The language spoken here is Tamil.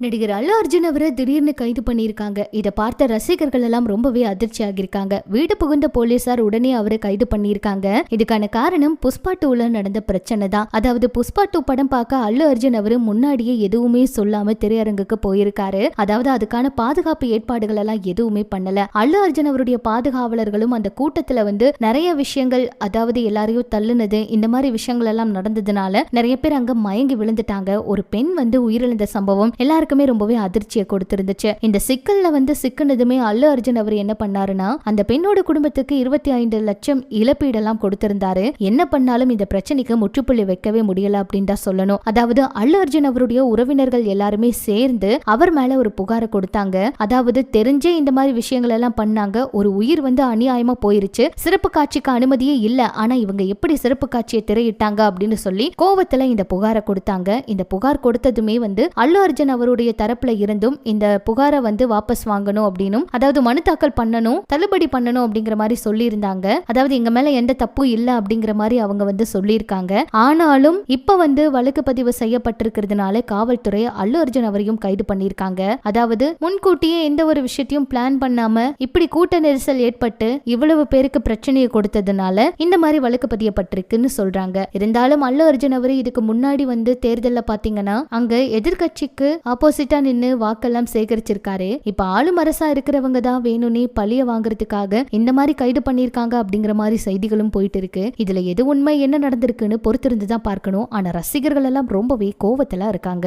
நடிகர் அல்லு அர்ஜுன் அவரை திடீர்னு கைது பண்ணியிருக்காங்க. இதை பார்த்த ரசிகர்கள் எல்லாம் ரொம்பவே அதிர்ச்சி ஆகியிருக்காங்க. வீடு புகுந்த போலீசார் உடனே அவரை கைது பண்ணியிருக்காங்க. இதுக்கான காரணம் புஷ்பா டூல நடந்த பிரச்சனை தான். அதாவது புஷ்பா டூ படம் பார்க்க அல்லு அர்ஜுன் அவரு முன்னாடியே எதுவுமே சொல்லாம திரையரங்குக்கு போயிருக்காரு. அதாவது அதுக்கான பாதுகாப்பு ஏற்பாடுகள் எல்லாம் எதுவுமே பண்ணல. அல்லு அர்ஜுன் அவருடைய பாதுகாவலர்களும் அந்த கூட்டத்துல வந்து நிறைய விஷயங்கள் அதாவது எல்லாரையும் தள்ளுனது இந்த மாதிரி விஷயங்கள் எல்லாம் நடந்ததுனால நிறைய பேர் அங்க மயங்கி விழுந்துட்டாங்க. ஒரு பெண் வந்து உயிரிழந்த சம்பவம் எல்லாருக்குமே ரொம்பவே அதிர்ச்சியை கொடுத்திருந்துச்சு. இந்த சிக்கல்ல வந்து சிக்கனதுமே அல்லு அர்ஜுன் அவர் என்ன பண்ணாருன்னா அந்த பெண்ணோட குடும்பத்துக்கு இருபத்தி ஐந்து லட்சம் இழப்பீடெல்லாம் கொடுத்திருந்தாரு. என்ன பண்ணாலும் இந்த பிரச்சனைக்கு முற்றுப்புள்ளி வைக்கவே முடியல அப்படின்னு தான் சொல்லணும். அதாவது அல்லு அர்ஜுன் அவருடைய உறவினர்கள் எல்லாருமே சேர்ந்து அவர் மேல ஒரு புகாரை கொடுத்தாங்க. அதாவது தெரிஞ்சே இந்த மாதிரி விஷயங்கள் எல்லாம் பண்ணாங்க. ஒரு உயிர் வந்து அநியாயமா போயிருச்சு. சிறப்பு காட்சிக்கு அனுமதியே இல்ல. ஆனா இவங்க எப்படி சிறப்பு காட்சியை திரையிட்டாங்க அப்படின்னு சொல்லி கோவத்துல இந்த புகாரை கொடுத்தாங்க. இந்த புகார் கொடுத்ததுமே வந்து அல்லு அர்ஜுன் அவங்களுடைய தரப்புல இருந்தும் இந்த புகாரை வந்து வாபஸ் வாங்கணும் அப்படின்னும் அதாவது மனு தாக்கல் பண்ணணும் தள்ளுபடி பண்ணணும் அப்படிங்கிற மாதிரி சொல்லியிருந்தாங்க. அதாவது எங்க மேல எந்த தப்பும் இல்ல அப்படிங்கிற மாதிரி அவங்க வந்து சொல்லியிருக்காங்க. ஆனாலும் இப்ப வந்து வழக்கு பதிவு செய்யப்பட்டிருக்கிறதுனால காவல்துறை அல்லு அர்ஜுன் அவரையும் கைது பண்ணியிருக்காங்க. அதாவது முன்கூட்டியே எந்த ஒரு விஷயத்தையும் பிளான் பண்ணாம இப்படி கூட்ட நெரிசல் ஏற்பட்டு இவ்வளவு பேருக்கு பிரச்சனையை கொடுத்ததுனால இந்த மாதிரி வழக்கு பதியப்பட்டிருக்குன்னு சொல்றாங்க. இருந்தாலும் அல்லு அர்ஜுன் அவர் இதுக்கு முன்னாடி வந்து தேர்தலில் பாத்தீங்கன்னா அங்க எதிர்க்கட்சிக்கு ஆப்போசிட்டா நின்னு வாக்கெல்லாம் சேகரிச்சிருக்காரு. இப்ப ஆளும் அரசா இருக்கிறவங்க தான் வேணும்னே பழிய வாங்குறதுக்காக இந்த மாதிரி கைது பண்ணியிருக்காங்க அப்படிங்கிற மாதிரி செய்திகளும் போயிட்டு இருக்கு இதுல எது உண்மை என்ன நடந்திருக்குன்னு பொறுத்திருந்து தான் பார்க்கணும். ஆனா ரசிகர்கள் எல்லாம் ரொம்பவே கோவத்துல இருக்காங்க.